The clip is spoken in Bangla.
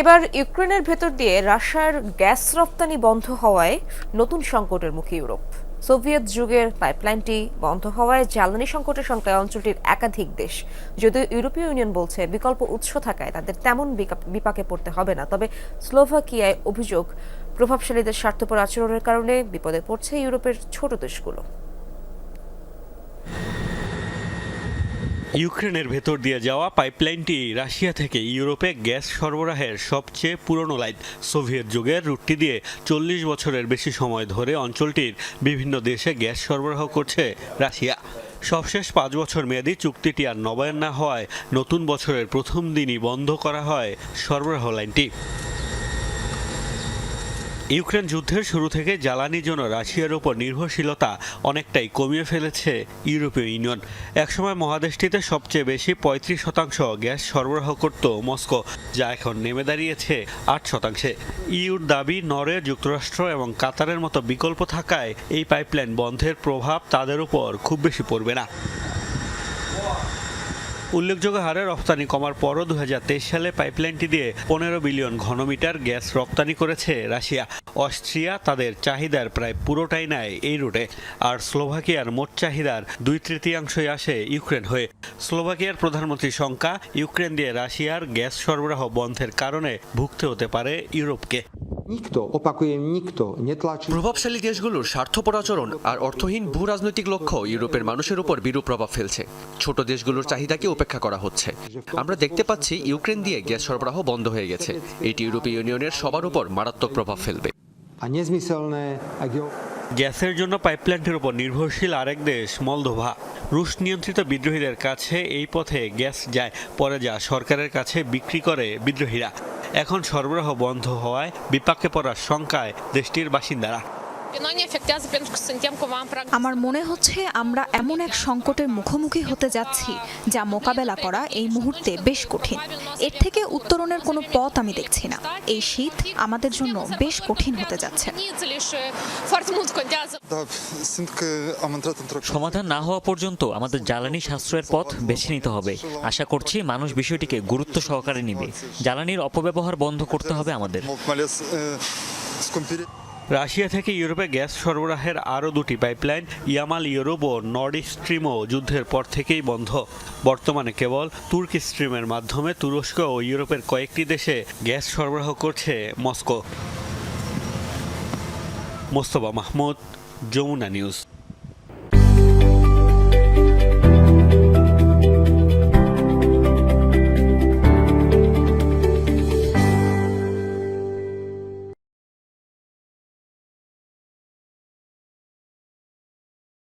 এবার ইউক্রেনের ভেতর দিয়ে রাশিয়ার গ্যাস রপ্তানি বন্ধ হওয়ায় নতুন সংকটের মুখে ইউরোপ। সোভিয়েত যুগের পাইপলাইনটি বন্ধ হওয়ায় জ্বালানি সংকটের সংখ্যায় অঞ্চলটির একাধিক দেশ। যদিও ইউরোপীয় ইউনিয়ন বলছে, বিকল্প উৎস থাকায় তাদের তেমন বিপাকে পড়তে হবে না। তবে স্লোভাকিয়ায় অভিযোগ, প্রভাবশালীদের স্বার্থপর আচরণের কারণে বিপদে পড়ছে ইউরোপের ছোট দেশগুলো। ইউক্রেনের ভেতর দিয়ে যাওয়া পাইপলাইনটি রাশিয়া থেকে ইউরোপে গ্যাস সরবরাহের সবচেয়ে পুরনো লাইন। সোভিয়েত যুগের রুটটি দিয়ে চল্লিশ বছরের বেশি সময় ধরে অঞ্চলটির বিভিন্ন দেশে গ্যাস সরবরাহ করছে রাশিয়া। সবশেষ পাঁচ বছর মেয়াদী চুক্তিটি আর নবায়ন না হওয়ায় নতুন বছরের প্রথম দিনই বন্ধ করা হয় সরবরাহ লাইনটি। ইউক্রেন যুদ্ধের শুরু থেকে জ্বালানির জন্য রাশিয়ার উপর নির্ভরশীলতা অনেকটাই কমিয়ে ফেলেছে ইউরোপীয় ইউনিয়ন। একসময় মহাদেশটিতে সবচেয়ে বেশি পঁয়ত্রিশ শতাংশ গ্যাস সরবরাহ করত মস্কো, যা এখন নেমে দাঁড়িয়েছে আট শতাংশে। ইউর দাবি নরওয়ে যুক্তরাষ্ট্র এবং কাতারের মতো বিকল্প থাকায় এই পাইপলাইন বন্ধের প্রভাব তাদের উপর খুব বেশি পড়বে না। উল্লেখযোগ্য হারে রপ্তানি কমার পরও দু হাজার তেইশ সালে পাইপলাইনটি দিয়ে পনেরো বিলিয়ন ঘনমিটার গ্যাস রপ্তানি করেছে রাশিয়া। অস্ট্রিয়া তাদের চাহিদার প্রায় পুরোটাই নেয় এই রুটে। আর স্লোভাকিয়ার মোট চাহিদার দুই তৃতীয়াংশই আসে ইউক্রেন হয়ে। স্লোভাকিয়ার প্রধানমন্ত্রীর শঙ্কা, ইউক্রেন দিয়ে রাশিয়ার গ্যাস সরবরাহ বন্ধের কারণে ভুগতে হতে পারে ইউরোপকে। প্রভাবশালী দেশগুলোর স্বার্থপর আচরণ আর অর্থহীন ভূ রাজনৈতিক লক্ষ্য ইউরোপের মানুষের উপর বিরূপ প্রভাব ফেলছে। ছোট দেশগুলোর চাহিদাকে উপেক্ষা করা হচ্ছে। আমরা দেখতে পাচ্ছি ইউক্রেন দিয়ে গ্যাস সরবরাহ বন্ধ হয়ে গেছে। এটি ইউরোপীয় ইউনিয়নের সবার উপর মারাত্মক প্রভাব ফেলবে। গ্যাসের জন্য পাইপলাইনটির উপর নির্ভরশীল আরেক দেশ, মলদোভা। রুশ নিয়ন্ত্রিত বিদ্রোহীদের কাছে এই পথে গ্যাস যায়, পরে যা সরকারের কাছে বিক্রি করে বিদ্রোহীরা। এখন সরবরাহ বন্ধ হওয়ায় বিপাকে পড়ার শঙ্কায় দেশটির বাসিন্দারা। আমার মনে হচ্ছে আমরা এমন এক সংকটের মুখোমুখি হতে যাচ্ছি যা মোকাবেলা করা এই মুহূর্তে বেশ কঠিন। এর থেকে উত্তরণের কোনো পথ আমি দেখছি না। এই শীত আমাদের জন্য বেশ কঠিন হতে যাচ্ছে। সমাধান না হওয়া পর্যন্ত আমাদের জ্বালানি সাশ্রয়ের পথ বেছে নিতে হবে। আশা করছি মানুষ বিষয়টিকে গুরুত্ব সহকারে নিবে। জ্বালানির অপব্যবহার বন্ধ করতে হবে আমাদের। রাশিয়া থেকে ইউরোপে গ্যাস সরবরাহের আরও দুটি পাইপলাইন, ইয়ামাল ইউরোপ ও নর্ড স্ট্রিমও যুদ্ধের পর থেকেই বন্ধ। বর্তমানে কেবল তুর্কি স্ট্রিমের মাধ্যমে তুরস্ক ও ইউরোপের কয়েকটি দেশে গ্যাস সরবরাহ করছে মস্কো। মোস্তফা মাহমুদ, যমুনা নিউজ।